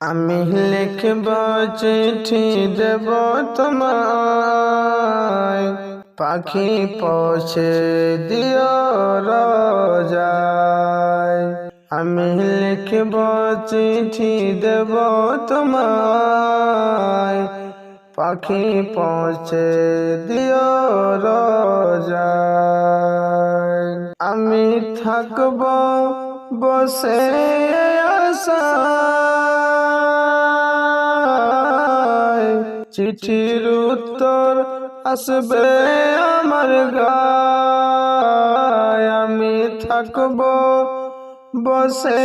আমি লিখব চিঠি দেব তোমায়। পাখি পৌঁছে দিও রাজায়। আমি লিখব চিঠি দেব তোমায়। পাখি পৌঁছে দিও রাজায়। আমি থাকব বসে আশায়। চিঠির উত্তর আসবে আমার গায়। আমি থাকব বসে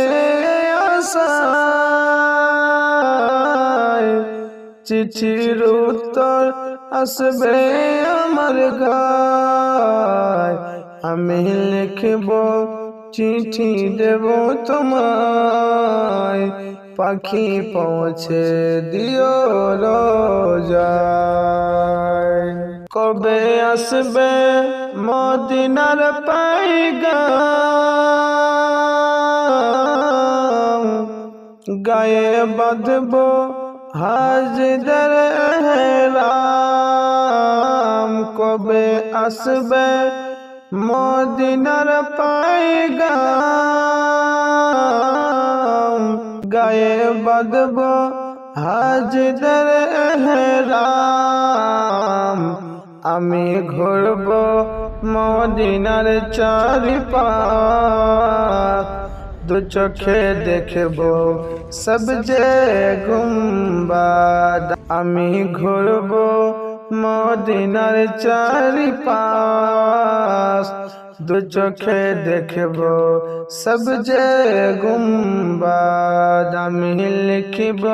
আশায়। চিঠির উত্তর আসবে আমার গায়। আমি লিখব, চিঠি দেব তোমায়। পাখি পৌঁছে দিও রোজায়। কবে আসবে মদিনার পাইগা গায়ে বাঁধব হাজদের কবে আসবে মদিনার পাইগাম গায়ে বাঁধব হাজদের রাম আমি ঘুরব মদিনার চারিপাশ। দু চোখে দেখব সব যে গুম্বাদ আমি ঘুরব মদিনার চারিপাশ। দু চোখে দেখব, সব যে গুম্বাদ আমি লিখিব,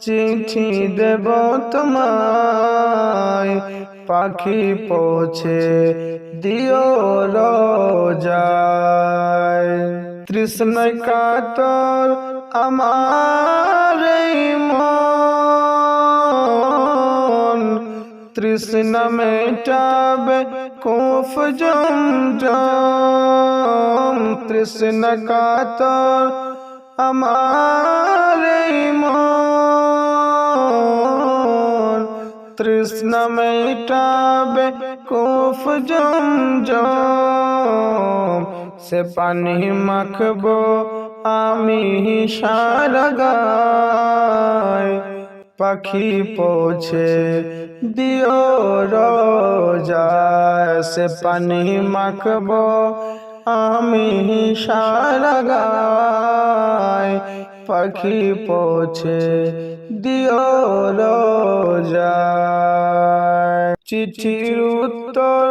চিঠি দেব তোমায়। পাখি পৌঁছে দিও রোজায়। তৃষ্ণ কাতর আমার মন। তৃষ্ণ মেটাবে কুফ জম জম তৃষ্ণ কাতর আমার এই মন তৃষ্ণ মেটাবে কুফ জম জম সে পানি মাখবো আমি সারা গায় পাখি পৌঁছে দিও সে পানি মাখবো আমি সারা গায়। পাখি পৌঁছে দিও চিঠির উত্তর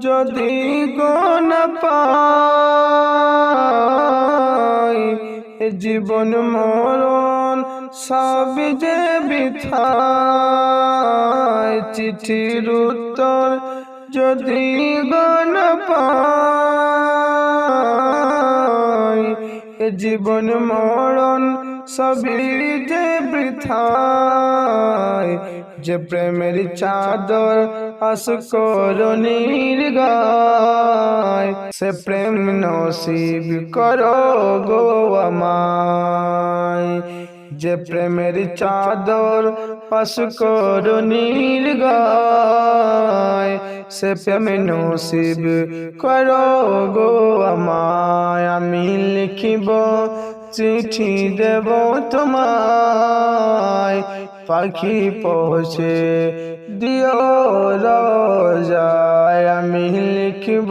যদি গণ পাই জীবন মরণ সব যে বিথায় চিঠির উত্তর যদি গণ এ জীবন মরণ সবই যে বৃথায়, যে প্রেমের চাদর আসকরণীর গায় সে প্রেম নসিব করো গো আমায়। যে প্রেমের চাদর আসকরণীর গায়, সে প্রেম নসিব করো গো আমায়। আমি লিখিব, চিঠি দেব তোমায়। পাখি পৌঁছে দিও রোজায়। আমি লিখব